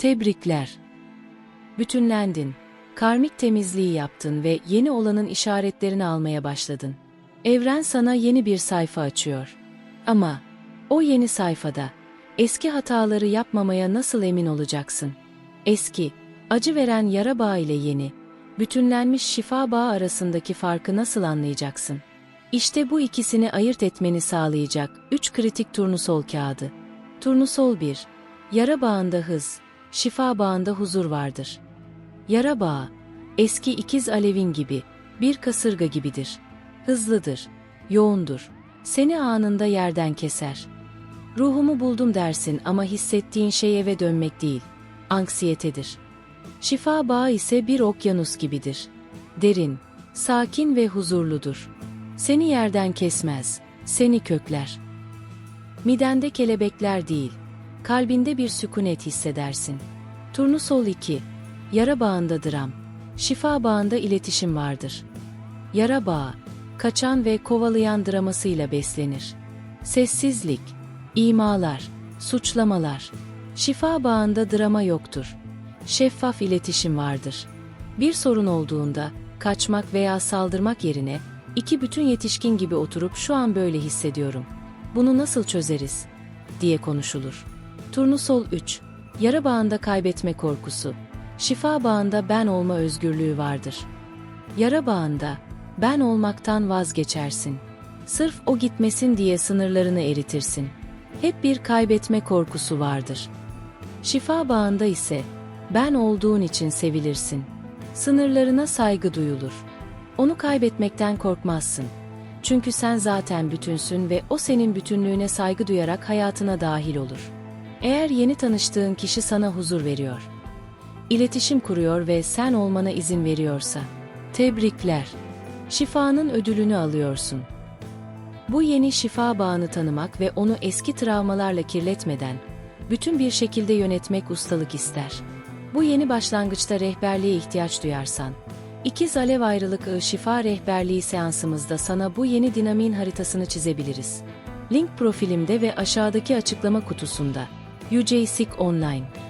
Tebrikler. Bütünlendin. Karmik temizliği yaptın ve yeni olanın işaretlerini almaya başladın. Evren sana yeni bir sayfa açıyor. Ama o yeni sayfada eski hataları yapmamaya nasıl emin olacaksın? Eski, acı veren yara bağı ile yeni, bütünlenmiş şifa bağı arasındaki farkı nasıl anlayacaksın? İşte bu ikisini ayırt etmeni sağlayacak 3 kritik turnusol kağıdı. Turnusol 1. Yara bağında hız, şifa bağında huzur vardır. Yara bağı, eski ikiz alevin gibi, bir kasırga gibidir. Hızlıdır, yoğundur, seni anında yerden keser. Ruhumu buldum dersin ama hissettiğin şey eve dönmek değil, anksiyetedir. Şifa bağı ise bir okyanus gibidir. Derin, sakin ve huzurludur. Seni yerden kesmez, seni kökler. Midende kelebekler değil, kalbinde bir sükunet hissedersin. Turnusol 2, yara bağında dram, şifa bağında iletişim vardır. Yara bağı, kaçan ve kovalayan dramasıyla beslenir. Sessizlik, imalar, suçlamalar. Şifa bağında drama yoktur. Şeffaf iletişim vardır. Bir sorun olduğunda kaçmak veya saldırmak yerine iki bütün yetişkin gibi oturup şu an böyle hissediyorum. Bunu nasıl çözeriz? diye konuşulur. Turnusol 3. Yara bağında kaybetme korkusu. Şifa bağında ben olma özgürlüğü vardır. Yara bağında ben olmaktan vazgeçersin. Sırf o gitmesin diye sınırlarını eritirsin. Hep bir kaybetme korkusu vardır. Şifa bağında ise ben olduğun için sevilirsin. Sınırlarına saygı duyulur. Onu kaybetmekten korkmazsın. Çünkü sen zaten bütünsün ve o senin bütünlüğüne saygı duyarak hayatına dahil olur. Eğer yeni tanıştığın kişi sana huzur veriyor, iletişim kuruyor ve sen olmana izin veriyorsa, tebrikler. Şifanın ödülünü alıyorsun. Bu yeni şifa bağını tanımak ve onu eski travmalarla kirletmeden, bütün bir şekilde yönetmek ustalık ister. Bu yeni başlangıçta rehberliğe ihtiyaç duyarsan, İkiz Alev Ayrılık Iğı Şifa Rehberliği seansımızda sana bu yeni dinamiğin haritasını çizebiliriz. Link profilimde ve aşağıdaki açıklama kutusunda. UJ Sikh Online.